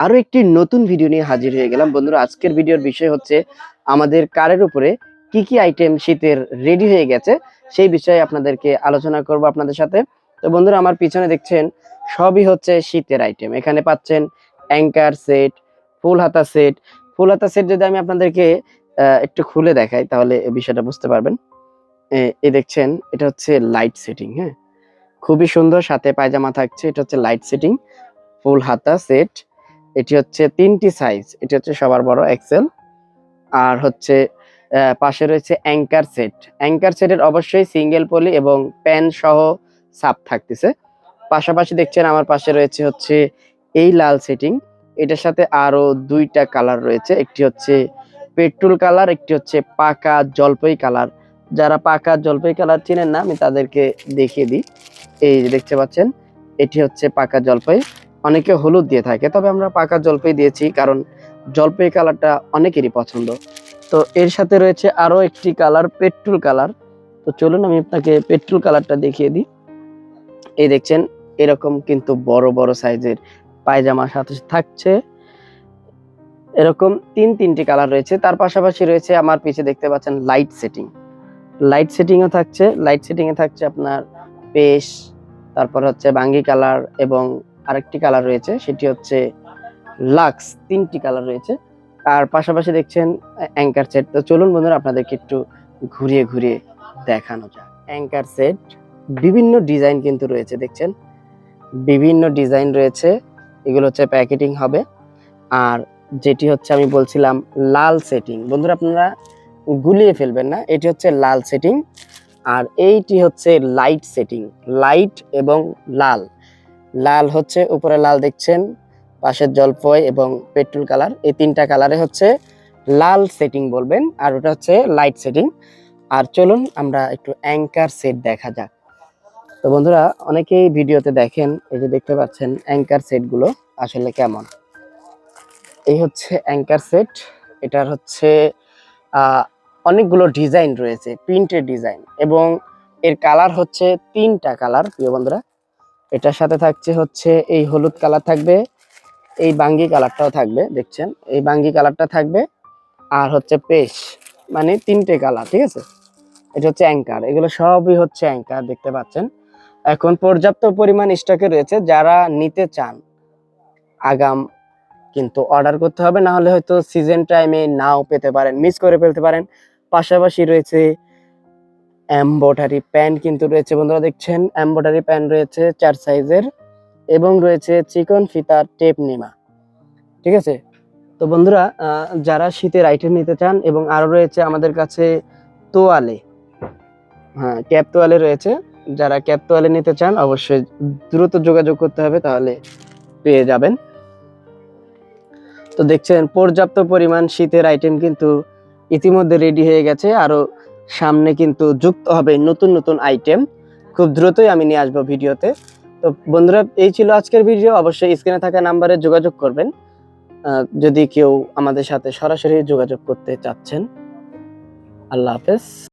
আরও একটি নতুন ভিডিও নিয়ে হাজির হয়ে গেলাম। বন্ধুরা, আজকের ভিডিওর বিষয় হচ্ছে আমাদের কারের উপরে কি কি আইটেম শীতের রেডি হয়ে গেছে, সেই বিষয়ে আপনাদেরকে আলোচনা করব আপনাদের সাথে। তো বন্ধুরা, আমার পিছনে দেখছেন, সবই হচ্ছে শীতের আইটেম এখানে পাচ্ছেন অ্যাঙ্কার সেট ফুল হাতা সেট ফুল হাতা সেট যদি আমি আপনাদেরকে একটু খুলে দেখাই, তাহলে বিষয়টা বুঝতে পারবেন। এ- দেখছেন, এটা হচ্ছে লাইট সেটিং হ্যাঁ? খুবই সুন্দর, সাথে পায়জামা থাকছে, এটা হচ্ছে লাইট সেটিং ফুল হাতা সেট এটি হচ্ছে তিনটি সাইজ এটি হচ্ছে সবার বড় এক্সেল আর হচ্ছে পাশে রয়েছে অ্যাঙ্কার সেট অ্যাঙ্কার সেটের অবশ্যই সিঙ্গেল পলি এবং প্যান সহ সাপ থাকতেছে। পাশাপাশি দেখছেন আমার পাশে রয়েছে হচ্ছে এই লাল সেটিং এটার সাথে আরও দুইটা কালার রয়েছে। একটি হচ্ছে পেট্রোল কালার একটি হচ্ছে পাকা জলপাই কালার যারা পাকা জলপাই কালার চিনেন না, আমি তাদেরকে দেখিয়ে দিই। এই যে দেখতে পাচ্ছেন, এটি হচ্ছে পাকা জলপাই। অনেকে হলুদ দিয়ে থাকে, তবে আমরা পাকা জলপাই দিয়েছি কারণ জলপাই কালারটা অনেকেরই পছন্দ। তো এর সাথে রয়েছে আরও একটি কালার, পেট্রোল কালার। তো চলুন আমি আপনাকে পেট্রোল কালারটা দেখিয়ে দিই। এই দেখছেন, এরকম কিন্তু বড় বড় সাইজের পায়জামার সাথে থাকছে। এরকম তিন, তিনটি কালার রয়েছে। তার পাশাপাশি রয়েছে আমার পিছে দেখতে পাচ্ছেন লাইট সেটিং। লাইট সেটিংও থাকছে। লাইট সেটিংয়ে থাকছে আপনার পেশ তারপর হচ্ছে বাঙ্গি কালার এবং আরেকটি কালার রয়েছে, সেটি হচ্ছে লাক্স তিনটি কালার রয়েছে। আর পাশাপাশি দেখছেন অ্যাঙ্কার সেট তো চলুন বন্ধুরা, আপনাদেরকে একটু ঘুরিয়ে ঘুরিয়ে দেখানো যাক। অ্যাঙ্কার সেট বিভিন্ন ডিজাইন কিন্তু রয়েছে, দেখছেন? বিভিন্ন ডিজাইন রয়েছে, এগুলো হচ্ছে প্যাকেটিং হবে। আর যেটি হচ্ছে, আমি বলছিলাম, লাল সেটিং বন্ধুরা, আপনারা গুলিয়ে ফেলবেন না, এটি হচ্ছে লাল সেটিং আর এইটি হচ্ছে লাইট সেটিং লাইট এবং লাল। লাল হচ্ছে, উপরে লাল দেখছেন, পাশের জলপয় এবং পেট্রোল কালার, এই তিনটা কালারে হচ্ছে লাল সেটিং বলবেন, আর ওটা হচ্ছে লাইট সেটিং আর চলুন আমরা একটু অ্যাঙ্কার সেট দেখা যাক। তো বন্ধুরা, অনেকেই ভিডিওতে দেখেন, এই যে দেখতে পাচ্ছেন অ্যাঙ্কার সেটগুলো আসলে কেমন। এই হচ্ছে অ্যাঙ্কার সেট এটার হচ্ছে অনেকগুলো ডিজাইন রয়েছে প্রিন্টের ডিজাইন এবং এর কালার হচ্ছে তিনটা কালার প্রিয় বন্ধুরা। এটার সাথে থাকছে হচ্ছে এই হলুদ কালার থাকবে, এই বাঙ্গি কালারটাও থাকবে, দেখছেন? এই বাঙ্গি কালারটা থাকবে আর হচ্ছে পেশ মানে তিনটে কালার, ঠিক আছে? এটা হচ্ছে অ্যাঙ্কার, এগুলো সবই হচ্ছে অ্যাঙ্কার, দেখতে পাচ্ছেন? এখন পর্যাপ্ত পরিমাণ স্টকে রয়েছে, যারা নিতে চান, আগাম কিন্তু অর্ডার করতে হবে, না হলে হয়তো সিজন টাইমে নাও পেতে পারেন, মিস করে ফেলতে পারেন। পাশাপাশি রয়েছে এমব্রয়ডারি প্যান্ট কিন্তু রয়েছে বন্ধুরা, দেখছেন? এমব্রয়ডারি প্যান্ট রয়েছে চার সাইজের এবং রয়েছে চিকন ফিতার টেপ নিমা। ঠিক আছে? তো বন্ধুরা যারা শীতের আইটেম নিতে চান এবং আরও রয়েছে আমাদের কাছে তোয়ালে হ্যাঁ ক্যাপ তোয়ালে রয়েছে। যারা ক্যাপ তোয়ালে নিতে চান, অবশ্যই দ্রুত যোগাযোগ করতে হবে, তাহলে পেয়ে যাবেন। তো দেখছেন, পর্যাপ্ত পরিমাণ শীতের আইটেম কিন্তু ইতিমধ্যে রেডি হয়ে গেছে। আরও সামনে কিন্তু যুক্ত হবে নতুন নতুন আইটেম খুব দ্রুতই আমি নিয়ে আসব ভিডিওতে। তো বন্ধুরা, এই ছিল আজকের ভিডিও। অবশ্যই স্ক্রিনে থাকা নাম্বারে যোগাযোগ করবেন। যদি কেউ আমাদের সাথে সরাসরি যোগাযোগ করতে চাচ্ছেন। আল্লাহ হাফেজ।